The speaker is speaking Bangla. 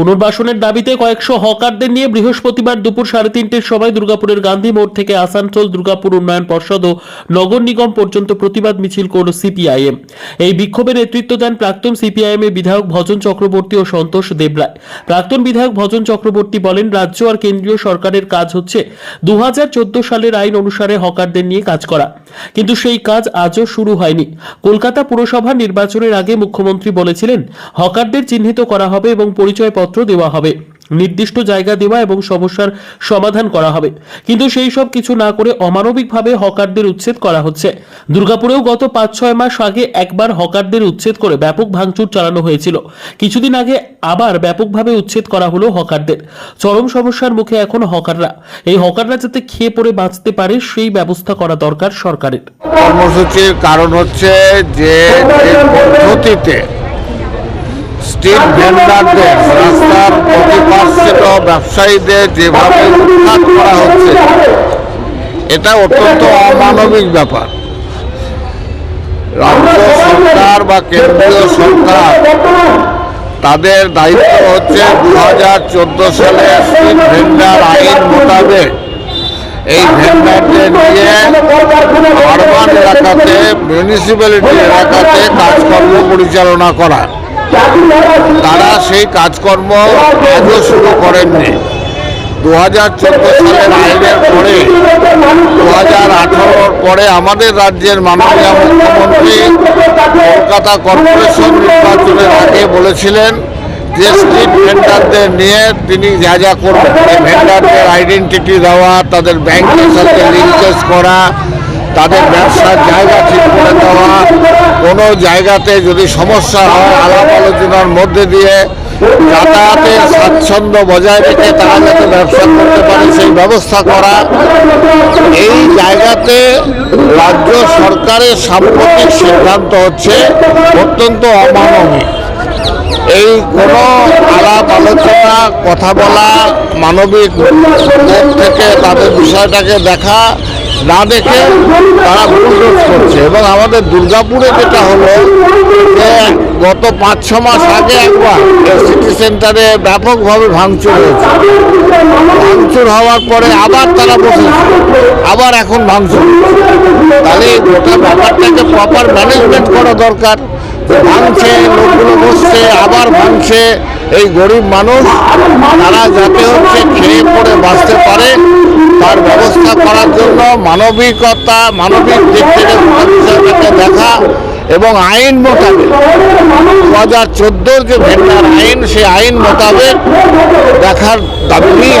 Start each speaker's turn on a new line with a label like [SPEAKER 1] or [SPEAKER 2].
[SPEAKER 1] পুনর্বাসনের দাবিতে কয়েকশো হকারদের নিয়ে বৃহস্পতিবার দুপুর সাড়ে তিনটের সময় দুর্গাপুরের গান্ধী মোড় থেকে আসানসোল দুর্গাপুর উন্নয়ন পর্ষদ ও নগর নিগম পর্যন্ত প্রতিবাদ মিছিল করল সিপিআইএম। এই বিক্ষোভে নেতৃত্ব দেন প্রাক্তন সিপিআইএম এর বিধায়ক ভজন চক্রবর্তী ও সন্তোষ দেবরায়। প্রাক্তন বিধায়ক ভজন চক্রবর্তী বলেন, রাজ্য আর কেন্দ্রীয় সরকারের কাজ হচ্ছে দু হাজার চোদ্দ সালের আইন অনুসারে হকারদের নিয়ে কাজ করা। কিন্তু সেই কাজ আজও শুরু হয়নি। কলকাতা পুরসভা নির্বাচনের আগে মুখ্যমন্ত্রী বলেছিলেন, হকারদের চিহ্নিত করা হবে এবং পরিচয়পত্র দেওয়া হবে, নির্দিষ্ট জায়গা দেওয়া এবং সমস্যার সমাধান করা হবে। কিন্তু সেই সব কিছু না করে অমানবিকভাবে হকারদের উচ্ছেদ করা হচ্ছে। দুর্গাপুরেও গত পাঁচ ছয় মাস আগে একবার হকারদের উচ্ছেদ করে ব্যাপক ভাঙচুর চালানো হয়েছিল। কিছুদিন আগে আবার ব্যাপকভাবে উচ্ছেদ করা হলো হকারদের। চরম সমস্যার মুখে এখন হকাররা। এই হকাররা যাতে খেয়ে পড়ে বাঁচতে পারে, সেই ব্যবস্থা করা দরকার সরকারের।
[SPEAKER 2] কর্মসূচির কারণ হচ্ছে যে স্ট্রিট ভেন্ডারদের রাস্তার প্রতিপার্শ্বিত ব্যবসায়ীদের যেভাবে উৎখাত করা হচ্ছে, এটা অত্যন্ত অমানবিক ব্যাপার। রাজ্য সরকার বা কেন্দ্রীয় সরকার তাদের দায়িত্ব হচ্ছে দু হাজার চোদ্দ সালে স্ট্রিট ভেন্ডার আইন মোতাবেক এই ভেন্ডারদের নিয়ে আরবান এলাকাতে মিউনিসিপ্যালিটি এলাকাতে কাজকর্ম পরিচালনা করা। তারা সেই কাজকর্ম আজও শুরু করেননি। দু হাজার চোদ্দ সালের আইনের পরে দু হাজার আঠারোর পরে আমাদের রাজ্যের মাননীয় মুখ্যমন্ত্রী কলকাতা কর্পোরেশন নির্বাচনের আগে বলেছিলেন যে স্ট্রিট ভেন্ডারদের নিয়ে তিনি যা যা করবেন। ভেন্ডারদের আইডেন্টিটি দেওয়া, তাদের ব্যাংকের সাথে লিঙ্কেজ করা, তাদের ব্যবসার জায়গা ঠিক করে দেওয়া কোনো জায়গাতে যদি সমস্যা হয়, আলাপ আলোচনার মধ্যে দিয়ে যাতায়াতের স্বাচ্ছন্দ্য বজায় রেখে তারা যাতে ব্যবসা করতে পারে, সেই ব্যবস্থা করা। এই জায়গাতে রাজ্য সরকারের সাম্প্রতিক সিদ্ধান্ত হচ্ছে অত্যন্ত অমানবিক। এই কোনো আলাপ আলোচনা, কথা বলা, মানবিক থেকে তাদের বিষয়টাকে দেখা না দেখে তারা বুলডোজ করছে। এবং আমাদের দুর্গাপুরে যেটা হলো যে গত পাঁচ, ছ মাস আগে একবার সিটি সেন্টারে ব্যাপকভাবে ভাঙচুর হয়েছে। ভাঙচুর হওয়ার পরে আবার তারা বসেছে। আবার এখন ভাঙচুর তাহলে গোটা ব্যাপারটাকে প্রপার ম্যানেজমেন্ট করা দরকার। ভাঙছে, লোকগুলো বসছে, আবার ভাঙছে। এই গরিব মানুষ, তারা যাতে হচ্ছে খেয়ে পড়ে বাঁচতে পারে। তার ব্যবস্থা করার জন্য মানবিকতা, মানবিক দিক থেকে দেখা এবং আইন মোতাবেক দু হাজার চোদ্দোর যে ভেন্টার আইন, সেই আইন মোতাবেক দেখার দাবি নিয়ে